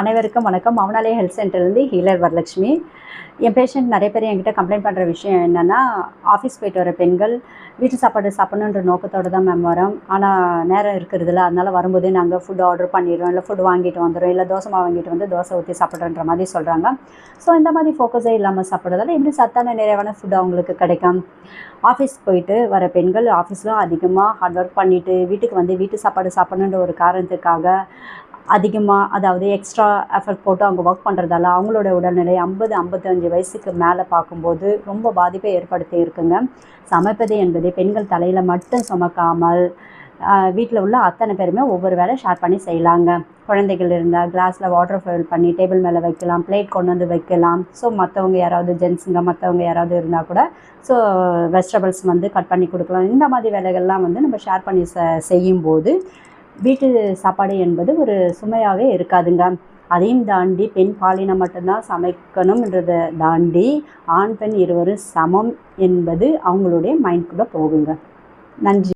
அனைவருக்கும் வணக்கம். மௌனாலய ஹெல்த் சென்டர்லேருந்து ஹீலர் வரலட்சுமி. என் பேஷண்ட் நிறைய பேர் என்கிட்ட கம்ப்ளைண்ட் பண்ணுற விஷயம் என்னென்னா ஆஃபீஸ் போயிட்டு வர பெண்கள் வீட்டு சாப்பாடு சாப்பிடணுன்ற நோக்கத்தோடு தான் மேம் வரோம். ஆனால் நேரம் இருக்கிறதுல அதனால் வரும்போதே நாங்கள் ஃபுட் ஆர்டர் பண்ணிடுறோம். இல்லை ஃபுட் வாங்கிட்டு வந்துடுறோம். இல்லை தோசை மாவு வாங்கிட்டு வந்து தோசை ஊற்றி சாப்பிட்றன்ற மாதிரி சொல்கிறாங்க ஸோ இந்த மாதிரி ஃபோக்கஸே இல்லாமல் சாப்பிட்றதால எப்படி சத்தான நிறைவான ஃபுட் அவங்களுக்கு கிடைக்கும்? ஆஃபீஸ் போயிட்டு வர பெண்கள் ஆஃபீஸில் அதிகமாக ஹார்ட் ஒர்க் பண்ணிவிட்டு வீட்டுக்கு வந்து வீட்டு சாப்பாடு சாப்பிடணுன்ற ஒரு காரணத்துக்காக அதிகமாக அதாவது எக்ஸ்ட்ரா எஃபர்ட் போட்டு அவங்க ஒர்க் பண்ணுறதால அவங்களோட உடல்நிலை ஐம்பது ஐம்பத்தஞ்சு வயசுக்கு மேலே பார்க்கும்போது ரொம்ப பாதிப்பை ஏற்படுத்தி இருக்குங்க. சமைப்பது என்பது பெண்கள் தலையில் மட்டும் சுமக்காமல் வீட்டில் உள்ள அத்தனை பேருமே ஒவ்வொரு வேலை ஷேர் பண்ணி செய்யலாங்க. குழந்தைகள் இருந்தால் கிளாஸில் வாட்டர் ஃபில் பண்ணி டேபிள் மேலே வைக்கலாம் பிளேட் கொண்டு வந்து வைக்கலாம். ஸோ மற்றவங்க யாராவது ஜென்ஸுங்க மற்றவங்க யாராவது இருந்தால் கூட ஸோ வெஜிடபிள்ஸ் வந்து கட் பண்ணி கொடுக்கலாம். இந்த மாதிரி வேலைகள்லாம் வந்து நம்ம ஷேர் பண்ணி ச செய்யும்போது வீட்டு சாப்பாடு என்பது ஒரு சுமையாகவே இருக்காதுங்க. அதையும் தாண்டி பெண் பாலினம் மட்டும்தான் சமைக்கணும்ன்றதை தாண்டி ஆண் பெண் இருவரும் சமம் என்பது அவங்களுடைய மைண்ட்குள்ளே போகுங்க. நன்றி.